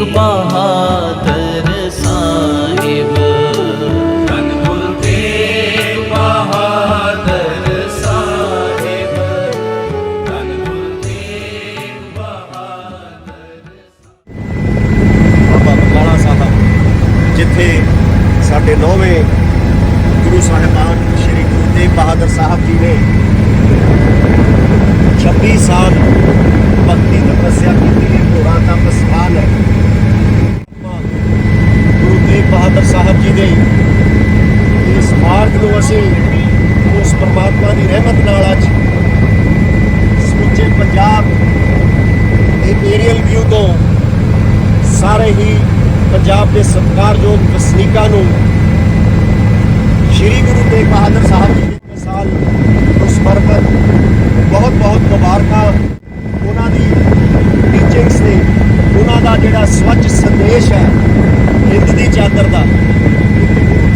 ਤੇਗ ਬਹਾਦਰ ਸਾਹਿਬ। ਤਨ ਗੁਰ ਤੇਗ ਬਹਾਦਰ ਸਾਹਿਬ। ਤਨ ਗੁਰ ਤੇਗ ਬਹਾਦਰ ਬਾਬਾ ਬਕਾਲਾ ਸਾਹਿਬ, ਜਿੱਥੇ ਸਾਡੇ ਨੌਵੇਂ ਗੁਰੂ ਸਾਹਿਬਾਨ ਸ੍ਰੀ ਗੁਰੂ ਤੇਗ ਬਹਾਦਰ ਸਾਹਿਬ ਜੀ ਨੇ 26 ਸਾਲ ਭਗਤੀ ਤਪੱਸਿਆ ਕੀਤੀ ਹੈ ਘੋੜਾ ਤਪ ਸਥਾਨ ਹੈ ਗੁਰੂ ਤੇਗ ਬਹਾਦਰ ਸਾਹਿਬ ਇਸ ਮਾਰਗ ਨੂੰ ਅਸੀਂ ਉਸ ਪਰਮਾਤਮਾ ਦੀ ਰਹਿਮਤ ਨਾਲ ਅੱਜ ਸਮੁੱਚੇ ਪੰਜਾਬ ਦੇ ਏਰੀਅਲ ਵਿਊ ਤੋਂ ਸਾਰੇ ਹੀ ਪੰਜਾਬ ਦੇ ਸਤਿਕਾਰਯੋਗ ਵਸਨੀਕਾਂ ਨੂੰ ਸ਼੍ਰੀ ਗੁਰੂ ਤੇਗ ਬਹਾਦਰ ਸਾਹਿਬ ਜੀ ਦੇ ਸਾਲ ਨੂੰ ਸਮਰਪਿਤ ਬਹੁਤ ਬਹੁਤ ਮੁਬਾਰਕਾਂ। ਉਹਨਾਂ ਦੀ ਟੀਚਿੰਗਸ ਨੇ ਉਹਨਾਂ ਦਾ ਜਿਹੜਾ ਸਵੱਛ ਸੰਦੇਸ਼ ਹੈ, ਹਿੰਦ ਦੀ ਚਾਦਰ ਦਾ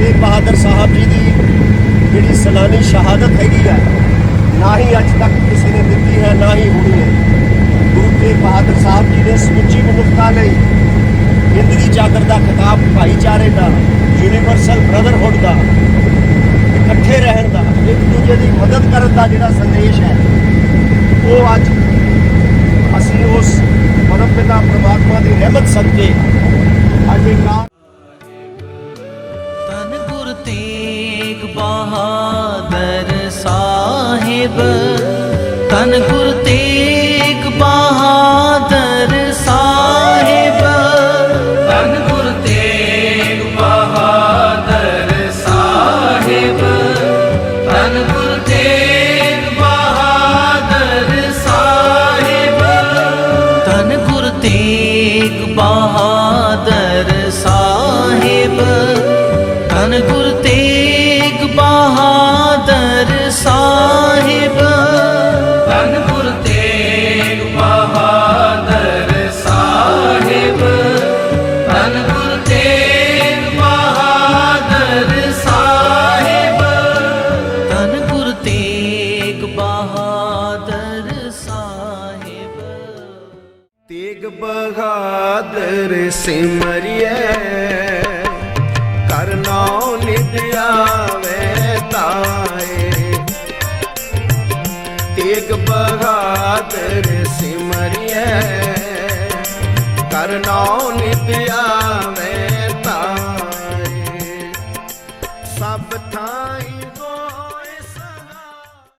ਤੇਗ ਬਹਾਦਰ ਸਾਹਿਬ ਜੀ ਦੀ ਜਿਹੜੀ ਸਲਾਨੀ ਸ਼ਹਾਦਤ ਹੈਗੀ ਹੈ ਨਾ ਹੀ ਅੱਜ ਤੱਕ ਕਿਸੇ ਨੇ ਦਿੱਤੀ ਹੈ, ਨਾ ਹੀ ਹੋਣੀ ਹੈ। ਗੁਰੂ ਤੇਗ ਬਹਾਦਰ ਸਾਹਿਬ ਜੀ ਨੇ ਸਮੁੱਚੀ ਮਨੁੱਖਤਾ ਲਈ ਹਿੰਦ ਦੀ ਚਾਦਰ ਦਾ ਖਿਤਾਬ ਭਾਈਚਾਰੇ ਦਾ ਯੂਨੀਵਰਸਲ ਬ੍ਰਦਰਹੁੱਡ ਦਾ, ਇਕੱਠੇ ਰਹਿਣ ਦਾ, ਇੱਕ ਦੂਜੇ ਦੀ ਮਦਦ ਕਰਨ ਦਾ ਜਿਹੜਾ ਸੰਦੇਸ਼ ਹੈ, ਉਹ ਅੱਜ ਅਸੀਂ ਉਸ ਪਰਮ ਪਿਤਾ ਪ੍ਰਮਾਤਮਾ ਦੀ ਰਹਿਮਤ ਸਦਕੇ ਅੱਜ ਇੱਕ गिब तन गुर ਤੇਗ ਬਹਾਦਰ ਸਿਮਰਿਐ। ਕਰਨਾਉ ਨਿਤ ਆਵੇ ਤਾਏ। ਤੇਗ ਬਹਾਦਰ